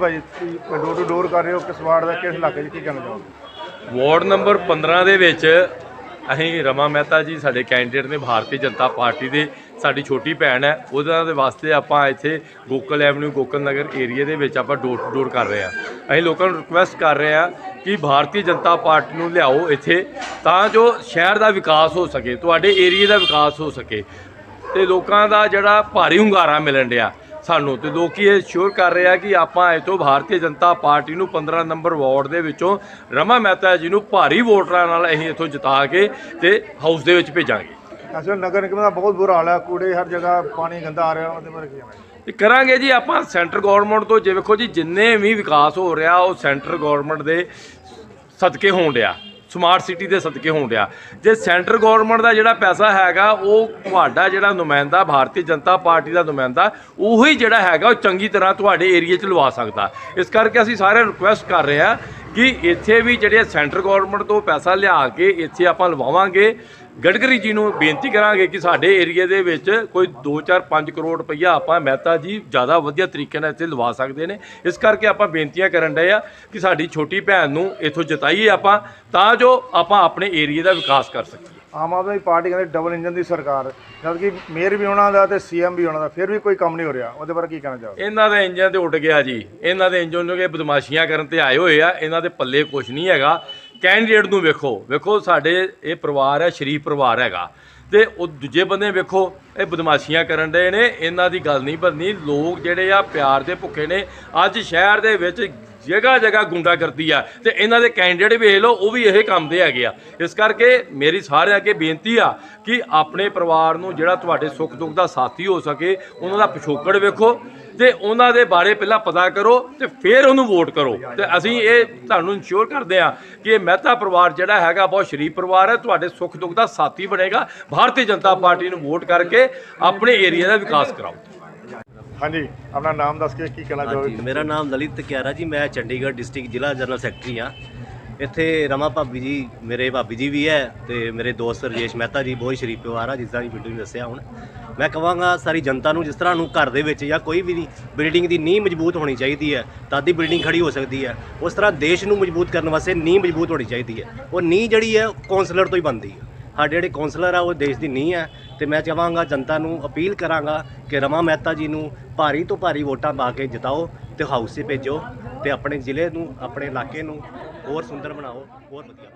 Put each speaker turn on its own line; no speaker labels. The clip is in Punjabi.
ਭਾਜੀ ਡੋਰ ਟੂ ਡੋਰ ਕਰ ਰਹੇ ਹੋ ਕਿਸ ਵਾਰਡ ਦਾ ਕਿਸ ਇਲਾਕੇ 'ਚ ਕੀ ਕਹਿਣਾ ਚਾਹੋਗੇ?
ਵਾਰਡ ਨੰਬਰ 15 ਦੇ ਵਿੱਚ ਅਸੀਂ ਰਮਾ ਮਹਿਤਾ ਜੀ ਸਾਡੇ ਕੈਂਡੀਡੇਟ ਨੇ, ਭਾਰਤੀ ਜਨਤਾ ਪਾਰਟੀ ਦੇ, ਸਾਡੀ ਛੋਟੀ ਭੈਣ ਹੈ ਉਹਨਾਂ ਦੇ ਵਾਸਤੇ ਆਪਾਂ ਇੱਥੇ ਗੋਕਲ ਐਵਨਿਊ, ਗੋਕਲ ਨਗਰ ਏਰੀਆ ਦੇ ਵਿੱਚ ਆਪਾਂ ਡੋਰ ਟੂ ਡੋਰ ਕਰ ਰਹੇ ਹਾਂ। ਅਸੀਂ ਲੋਕਾਂ ਨੂੰ ਰਿਕੁਐਸਟ ਕਰ ਰਹੇ ਹਾਂ ਕਿ ਭਾਰਤੀ ਜਨਤਾ ਪਾਰਟੀ ਨੂੰ ਲਿਆਓ ਇੱਥੇ, ਤਾਂ ਜੋ ਸ਼ਹਿਰ ਦਾ ਵਿਕਾਸ ਹੋ ਸਕੇ, ਤੁਹਾਡੇ ਏਰੀਆ ਦਾ ਵਿਕਾਸ ਹੋ ਸਕੇ। ਤੇ ਲੋਕਾਂ ਦਾ ਜਿਹੜਾ ਭਾਰੀ ਹੁੰਗਾਰਾ ਮਿਲਣ ਡਿਆ ਸਾਨੂੰ ਤੇ ਲੋਕੀ ਇਹ ਸ਼ੋਰ ਕਰ ਰਹੇ ਆ ਕਿ ਆਪਾਂ ਇਥੋਂ ਭਾਰਤੀ ਜਨਤਾ ਪਾਰਟੀ ਨੂੰ 15 ਨੰਬਰ ਵਾਰਡ ਦੇ ਵਿੱਚੋਂ ਰਮਾ ਮਹਿਤਾ ਜੀ ਨੂੰ ਭਾਰੀ ਵੋਟਰਾਂ ਨਾਲ ਅਸੀਂ ਇਥੋਂ ਜਿਤਾ ਕੇ ਤੇ ਹਾਊਸ ਦੇ ਵਿੱਚ ਭੇਜਾਂਗੇ।
ਅਸਲ ਨਗਰ ਨਿਗਮ ਦਾ ਬਹੁਤ ਬੁਰਾ ਹਾਲ ਹੈ। ਕੂੜੇ ਹਰ ਜਗ੍ਹਾ ਪਾਣੀ ਗੰਦਾ ਆ ਰਿਹਾ ਉਹਦੇ ਬਾਰੇ ਕੀ ਜੀ?
ਤੇ ਕਰਾਂਗੇ ਜੀ ਆਪਾਂ ਸੈਂਟਰ ਗਵਰਨਮੈਂਟ ਤੋਂ। ਜੇ ਵੇਖੋ ਜੀ ਜਿੰਨੇ ਵੀ ਵਿਕਾਸ ਹੋ ਰਿਹਾ ਉਹ ਸੈਂਟਰ ਗਵਰਨਮੈਂਟ ਦੇ ਸਦਕੇ ਹੋਣ ਡਿਆ। ਸਮਾਰਟ ਸਿਟੀ ਦੇ ਸਦਕੇ ਹੋਣ ਰਿਹਾ ਜੇ ਸੈਂਟਰ ਗਵਰਨਮੈਂਟ ਦਾ ਜਿਹੜਾ ਪੈਸਾ ਹੈਗਾ, ਉਹ ਤੁਹਾਡਾ ਜਿਹੜਾ ਨੁਮਾਇੰਦਾ, ਭਾਰਤੀ ਜਨਤਾ ਪਾਰਟੀ ਦਾ ਨੁਮਾਇੰਦਾ, ਉਹੀ ਜਿਹੜਾ ਹੈਗਾ, ਉਹ ਚੰਗੀ ਤਰ੍ਹਾਂ ਤੁਹਾਡੇ ਏਰੀਆ 'ਚ ਲਵਾ ਸਕਦਾ। ਇਸ ਕਰਕੇ ਅਸੀਂ ਸਾਰੇ ਰਿਕੁਐਸਟ ਕਰ ਰਹੇ ਹਾਂ ਕਿ ਇੱਥੇ ਵੀ ਜਿਹੜੇ ਸੈਂਟਰ ਗਵਰਨਮੈਂਟ ਤੋਂ ਪੈਸਾ ਲਿਆ ਕੇ ਇੱਥੇ ਆਪਾਂ ਲਵਾਵਾਂਗੇ। ਗਡਕਰੀ ਜੀ ਨੂੰ ਬੇਨਤੀ ਕਰਾਂਗੇ ਕਿ ਸਾਡੇ ਏਰੀਆ ਦੇ ਵਿੱਚ ਕੋਈ 2-4 5 ਕਰੋੜ ਰੁਪਈਆ ਆਪਾਂ ਮਹਿਤਾ ਜੀ ਜ਼ਿਆਦਾ ਵਧੀਆ ਤਰੀਕੇ ਨਾਲ ਇੱਥੇ ਲਵਾ ਸਕਦੇ ਨੇ। ਇਸ ਕਰਕੇ ਆਪਾਂ ਬੇਨਤੀਆਂ ਕਰਨ ਡਏ ਆ ਕਿ ਸਾਡੀ ਛੋਟੀ ਭੈਣ ਨੂੰ ਇੱਥੋਂ ਜਿਤਾਈਏ ਆਪਾਂ, ਤਾਂ ਜੋ ਆਪਾਂ ਆਪਣੇ ਏਰੀਆ ਦਾ ਵਿਕਾਸ ਕਰ ਸਕੀਏ।
ਆਮ ਆਦਮੀ ਪਾਰਟੀ ਕਹਿੰਦੇ ਡਬਲ ਇੰਜਨ ਦੀ ਸਰਕਾਰ ਜਦ ਕਿ ਮੇਅਰ ਵੀ ਉਹਨਾਂ ਦਾ ਤੇ ਸੀਐਮ ਵੀ ਉਹਨਾਂ ਦਾ, ਫਿਰ ਵੀ ਕੋਈ ਕੰਮ ਨਹੀਂ ਹੋ ਰਿਹਾ। ਉਹਦੇ ਬਾਰੇ ਕੀ ਕਹਿਣਾ ਚਾਹੋ
ਇਹਨਾਂ ਦੇ ਇੰਜਨ ਤੇ ਉੱਡ ਗਿਆ ਜੀ। ਇਹਨਾਂ ਦੇ ਇੰਜਨ ਨੂੰ ਕਿ ਬਦਮਾਸ਼ੀਆਂ ਕਰਨ ਤੇ ਆਏ ਹੋਏ ਆ, ਇਹਨਾਂ ਦੇ ਪੱਲੇ ਕੁਝ ਨਹੀਂ ਹੈਗਾ। ਕੈਂਡੀਡੇਟ ਨੂੰ ਵੇਖੋ। ਵੇਖੋ, ਸਾਡੇ ਇਹ ਪਰਿਵਾਰ ਹੈ, ਸ਼ਰੀਫ ਪਰਿਵਾਰ ਹੈਗਾ। ਤੇ ਉਹ ਦੂਜੇ ਬੰਦੇ ਵੇਖੋ, ਇਹ ਬਦਮਾਸ਼ੀਆਂ ਕਰਨ ਦੇ ਨੇ, ਇਹਨਾਂ ਦੀ ਗੱਲ ਨਹੀਂ ਬਣਨੀ। ਲੋਕ ਜਿਹੜੇ ਆ ਪਿਆਰ ਦੇ ਭੁੱਖੇ ਨੇ। ਅੱਜ ਸ਼ਹਿਰ ਦੇ ਵਿੱਚ ਜਗ੍ਹਾ ਜਗ੍ਹਾ ਗੁੰਡਾ ਕਰਦੀ ਆ ਤੇ ਇਹਨਾਂ ਦੇ ਕੈਂਡੀਡੇਟ ਵੇਖ ਲਓ, ਉਹ ਵੀ ਇਹ ਕੰਮ ਦੇ ਹੈਗੇ ਆ। ਇਸ ਕਰਕੇ ਮੇਰੀ ਸਾਰਿਆਂ ਅੱਗੇ ਬੇਨਤੀ ਆ ਕਿ ਆਪਣੇ ਪਰਿਵਾਰ ਨੂੰ ਜਿਹੜਾ ਤੁਹਾਡੇ ਸੁੱਖ ਦੁੱਖ ਦਾ ਸਾਥੀ ਹੋ ਸਕੇ, ਉਹਨਾਂ ਦਾ ਪਿਛੋਕੜ ਵੇਖੋ ਤੇ ਉਹਨਾਂ ਦੇ ਬਾਰੇ ਪਹਿਲਾਂ ਪਤਾ ਕਰੋ ਤੇ ਫਿਰ ਉਹਨੂੰ ਵੋਟ ਕਰੋ। ਤੇ ਅਸੀਂ ਇਹ ਤੁਹਾਨੂੰ ਇਨਸ਼ੋਰ ਕਰਦੇ ਆ ਕਿ ਮਹਿਤਾ ਪਰਿਵਾਰ ਜਿਹੜਾ ਹੈਗਾ, ਬਹੁਤ ਸ਼ਰੀਫ ਪਰਿਵਾਰ ਹੈ, ਤੁਹਾਡੇ ਸੁੱਖ ਦੁੱਖ ਦਾ ਸਾਥੀ ਬਣੇਗਾ। ਭਾਰਤੀ ਜਨਤਾ ਪਾਰਟੀ ਨੂੰ ਵੋਟ ਕਰਕੇ ਆਪਣੇ ਏਰੀਆ ਦਾ ਵਿਕਾਸ ਕਰਾਓ।
ਹਾਂਜੀ, ਆਪਣਾ ਨਾਮ ਦੱਸ ਕੇ ਕੀ ਕਹਿਣਾ
ਹਾਂਜੀ, ਮੇਰਾ ਨਾਮ ਲਲਿਤ ਕਿਆਰਾ ਜੀ, ਮੈਂ ਚੰਡੀਗੜ੍ਹ ਡਿਸਟ੍ਰਿਕਟ ਜ਼ਿਲ੍ਹਾ ਜਨਰਲ ਸੈਕਟਰੀ ਆ ਇੱਥੇ ਰਮਾ ਭਾਬੀ ਜੀ, ਮੇਰੇ ਭਾਬੀ ਜੀ ਵੀ ਹੈ ਤੇ ਮੇਰੇ ਦੋਸਤ ਰਜੇਸ਼ ਮਹਿਤਾ ਜੀ, ਬਹੁਤ ਸ਼ਰੀਫ ਪਰਿਵਾਰ ਆ, ਜਿਸ ਤਰ੍ਹਾਂ ਦੀ ਬਿਲਡਿੰਗ ਦੱਸਿਆ ਹੁਣ। ਮੈਂ ਕਹਾਂਗਾ ਸਾਰੀ ਜਨਤਾ ਨੂੰ, ਜਿਸ ਤਰ੍ਹਾਂ ਨੂੰ ਘਰ ਦੇ ਵਿੱਚ ਜਾਂ ਕੋਈ ਵੀ ਬਿਲਡਿੰਗ ਦੀ ਨੀਂਹ ਮਜ਼ਬੂਤ ਹੋਣੀ ਚਾਹੀਦੀ ਹੈ ਤਾਂ ਦੀ ਬਿਲਡਿੰਗ ਖੜੀ ਹੋ ਸਕਦੀ ਹੈ। ਉਸ ਤਰ੍ਹਾਂ ਦੇਸ਼ ਨੂੰ ਮਜ਼ਬੂਤ ਕਰਨ ਵਾਸਤੇ ਨੀਂਹ ਮਜ਼ਬੂਤ ਹੋਣੀ ਚਾਹੀਦੀ ਹੈ। ਉਹ ਨੀਂਹ ਜਿਹੜੀ ਹੈ ਕੌਂਸਲਰ ਤੋਂ ਹੀ ਬਣਦੀ ਹੈ। ਸਾਡੇ ਜਿਹੜੇ ਕੌਂਸਲਰ ਆ, ਉਹ ਦੇਸ਼ ਦੀ ਨੀਂਹ ਹੈ ਤੇ ਮੈਂ ਚਾਹਾਂਗਾ ਜਨਤਾ ਨੂੰ ਅਪੀਲ ਕਰਾਂਗਾ ਕਿ ਰਮਾ ਮਹਿਤਾ ਜੀ ਨੂੰ ਭਾਰੀ ਤੋਂ ਭਾਰੀ ਵੋਟਾਂ ਪਾ ਕੇ ਜਿਤਾਓ ਤੇ ਹਾਊਸ 'ਚ ਭੇਜੋ ਤੇ ਆਪਣੇ ਜ਼ਿਲ੍ਹੇ ਨੂੰ, ਆਪਣੇ ਇਲਾਕੇ ਨੂੰ ਹੋਰ ਸੁੰਦਰ ਬਣਾਓ, ਹੋਰ ਵਧੀਆ